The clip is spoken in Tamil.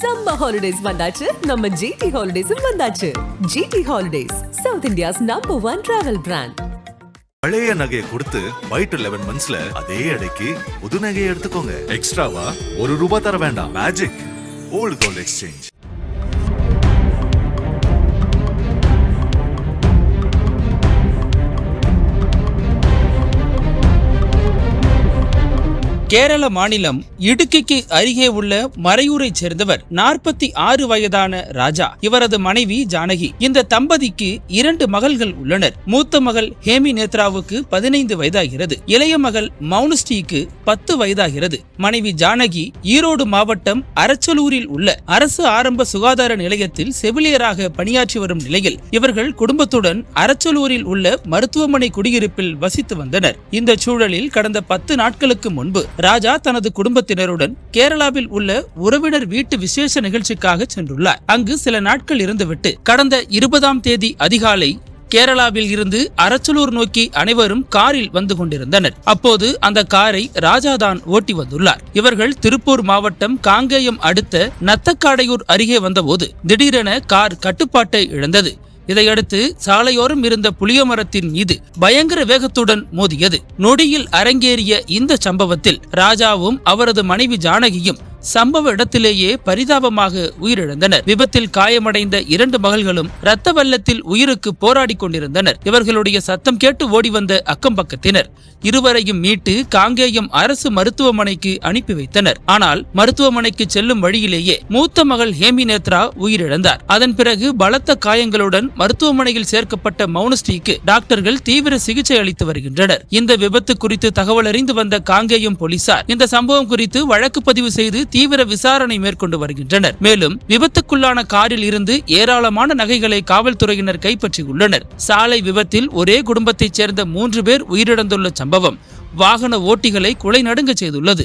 சம்மர் ஹாலிடேஸ் வந்தாச்சு. நம்ம ஜிடி ஹாலிடேஸும் வந்தாச்சு. GT holidays south India's number one travel brand பழைய நகையை கொடுத்து ஒயிட் லெவன் மந்த்ஸ்ல அதே எடைக்கு புது நகையை எடுத்துக்கோங்க. எக்ஸ்ட்ராவா ஒரு ரூபாய் தர வேண்டாம். Magic old gold exchange Kerala மாநிலம் இடுக்கிக்கு அருகே உள்ள மறையூரைச் சேர்ந்தவர் நாற்பத்தி ஆறு வயதான ராஜா. இவரது மனைவி ஜானகி. இந்த தம்பதிக்கு இரண்டு மகள்கள் உள்ளனர். மூத்த மகள் ஹேமி நேத்ராவுக்கு பதினைந்து வயதாகிறது. இளைய மகள் மௌனஸ்ரீக்கு பத்து வயதாகிறது. மனைவி ஜானகி ஈரோடு மாவட்டம் அரச்சலூரில் உள்ள அரசு ஆரம்ப சுகாதார நிலையத்தில் செவிலியராக பணியாற்றி வரும் நிலையில் இவர்கள் குடும்பத்துடன் அரச்சலூரில் உள்ள மருத்துவமனை குடியிருப்பில் வசித்து வந்தனர். இந்த சூழலில் கடந்த பத்து நாட்களுக்கு முன்பு ராஜா தனது குடும்பத்தினருடன் கேரளாவில் உள்ள உறவினர் வீட்டு விசேஷ நிகழ்ச்சிக்காக சென்றுள்ளார். அங்கு சில நாட்கள் இருந்துவிட்டு கடந்த இருபதாம் தேதி அதிகாலை கேரளாவில் இருந்து அரச்சலூர் நோக்கி அனைவரும் காரில் வந்து கொண்டிருந்தனர். அப்போது அந்த காரை ராஜாதான் ஓட்டி வந்துள்ளார். இவர்கள் திருப்பூர் மாவட்டம் காங்கேயம் அடுத்த நத்தக்காடையூர் அருகே வந்தபோது திடீரென கார் கட்டுப்பாட்டை இழந்தது. இதையடுத்து சாலையோரம் இருந்த புளிய மரத்தின் மீது பயங்கர வேகத்துடன் மோதியது. நொடியில் அரங்கேறிய இந்த சம்பவத்தில் ராஜாவும் அவரது மனைவி ஜானகியும் சம்பவ இடத்திலேயே பரிதாபமாக உயிரிழந்தனர். விபத்தில் காயமடைந்த இரண்டு மகள்களும் இரத்த வெள்ளத்தில் உயிருக்கு போராடி கொண்டிருந்தனர். இவர்களுடைய சத்தம் கேட்டு ஓடி வந்த அக்கம் பக்கத்தினர். இருவரையும் மீட்டு காங்கேயம் அரசு மருத்துவமனைக்கு அனுப்பி வைத்தனர். ஆனால் மருத்துவமனைக்கு செல்லும் வழியிலேயே மூத்த மகள் ஹேமி நேத்ரா உயிரிழந்தார். அதன் பிறகு பலத்த காயங்களுடன் மருத்துவமனையில் சேர்க்கப்பட்ட மௌனஸ்ரீக்கு டாக்டர்கள் தீவிர சிகிச்சை அளித்து வருகின்றனர். இந்த விபத்து குறித்து தகவல் அறிந்து வந்த காங்கேயம் போலீசார் இந்த சம்பவம் குறித்து வழக்கு பதிவு செய்து தீவிர விசாரணை மேற்கொண்டு வருகின்றனர். மேலும் விபத்துக்குள்ளான காரில் இருந்து ஏராளமான நகைகளை காவல்துறையினர் கைப்பற்றியுள்ளனர். சாலை விபத்தில் ஒரே குடும்பத்தைச் சேர்ந்த மூன்று பேர் உயிரிழந்துள்ள சம்பவம் வாகன ஓட்டிகளை குலை நடுங்க செய்துள்ளது.